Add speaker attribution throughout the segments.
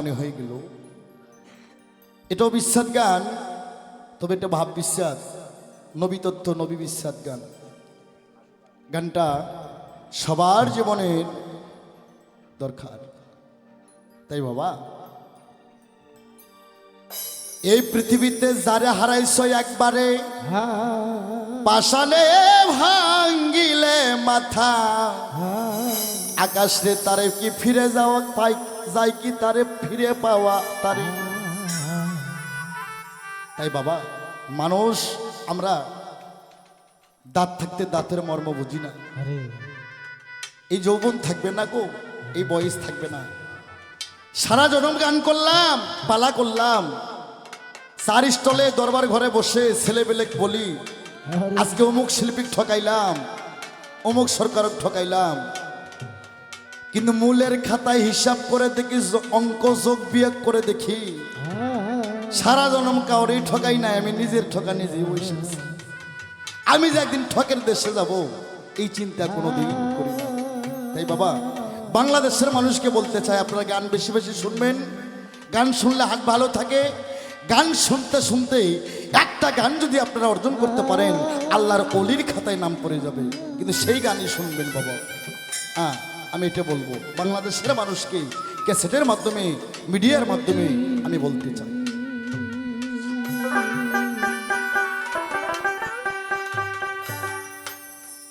Speaker 1: মনে হয়ে গেল। এটাও বিশ্বাস গান তবে এটা ভাব বিশ্বাস নবী তথ্য নবী বিশ্বাস গান। গানটা সবার জীবনের দরকার। তাই বাবা এই পৃথিবীতে যারে হারাইছ একবারে পাশালে ভাঙ্গিলে মাথা। আকাশে তারে কি ফিরে যাওয়া পাই যায় কি তারে ফিরে পাওয়া তারে? তাই বাবা মানুষ আমরা দাঁত থাকতে দাঁতের মর্ম বুঝি না। এই যৌবন থাকবে না গো এই বয়স থাকবে না। সারা জনম গান করলাম পালা করলাম। চার স্টলে দরবার ঘরে বসে ছেলে ছেলেবেলে বলি আজকে অমুক শিল্পী ঠকাইলাম অমুক সরকারক ঠকাইলাম। কিন্তু মূলের খাতায় হিসাব করে দেখি অঙ্ক যোগ বিয়োগ করে দেখি। সারা জনম কাউরেই ঠকাই নাই, আমি নিজের ঠকা নিজেই বসে আমি যে একদিন ঠকের দেশে যাব, এই চিন্তা কোনোদিন করি না। তাই বাবা, বাংলাদেশের মানুষকে বলতে চাই, আপনারা গান বেশি বেশি শুনবেন। গান শুনলে হাত ভালো থাকে। গান শুনতে শুনতে একটা গান যদি আপনারা অর্জন করতে পারেন, আল্লাহর অলির খাতায় নাম পড়ে যাবে। কিন্তু সেই গানই শুনবেন বাবা। হ্যাঁ আমি এটা বলব। বাংলাদেশের মানুষকে ক্যাসেটের মাধ্যমে, মিডিয়ার মাধ্যমে আমি বলতে চাই।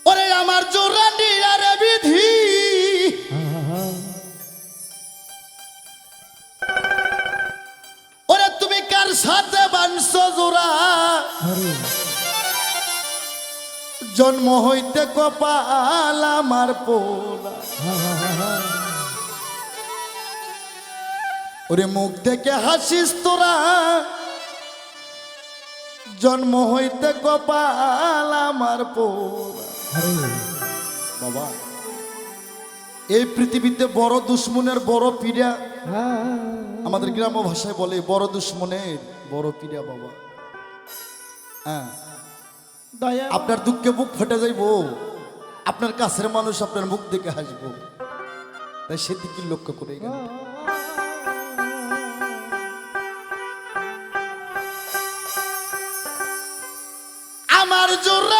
Speaker 1: ওরে আমার জোরানি তুমি কার সাথে বানছো জোড়া? জন্ম হইতে কপাল আমার পোলা। ওরে মুখ থেকে হাসিস তোরা। জন্ম হইতে কপাল আমার পোলা। বাবা, এই পৃথিবীতে বড় দুশ্মনের বড় পীড়া। আমাদের গ্রাম্য ভাষায় বলে, বড় দুশ্মনের বড় পীড়া বাবা। হ্যাঁ। আপনার দুঃখে মুখ ফেটে যাইব। আপনার কাছের মানুষ আপনার মুখ দেখে হাসব। তাই সেদিকে লক্ষ্য করে আমার জোড়া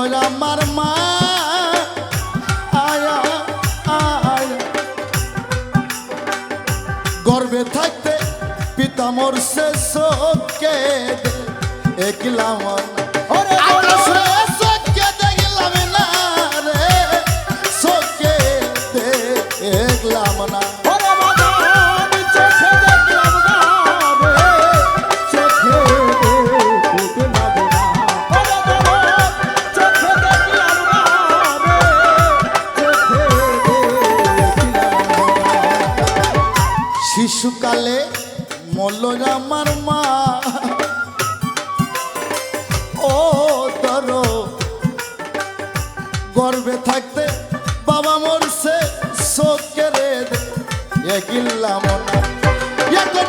Speaker 1: মলয় আমার মা। আয়া আয়া গর্বে থাকতে পিতামর শেষ কে একলাম শিশুকালে মল্ল আমার মা। ও তর, গর্বে থাকতে বাবা মরছে শোকের রে একিল্লাম না এখন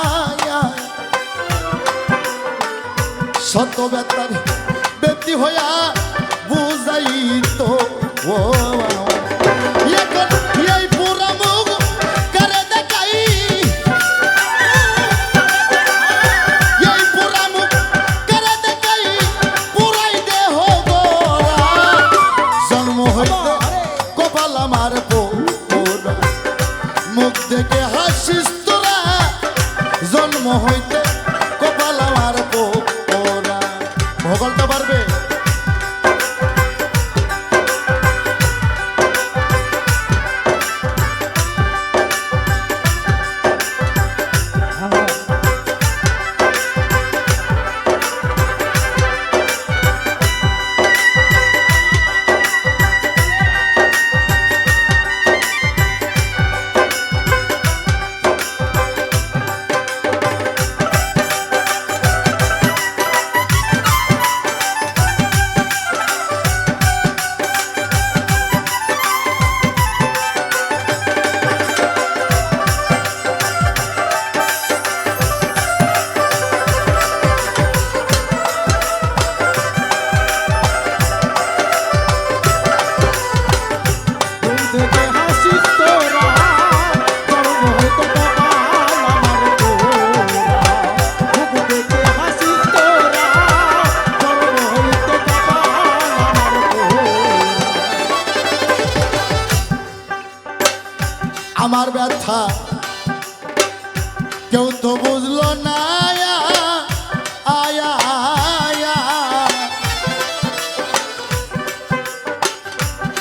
Speaker 1: শত ব্যথার ব্যক্তি হইয়া
Speaker 2: বুঝাইত,
Speaker 1: ও এখন এই পুরা মুখ করে দেখাই? এই পুরা মুখ করে দেখাই? পুরাই দেহ গোরা জন্ম হইত কপাল আমার মুখ থেকে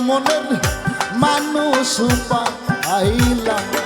Speaker 1: মনের মানুষ আইলাম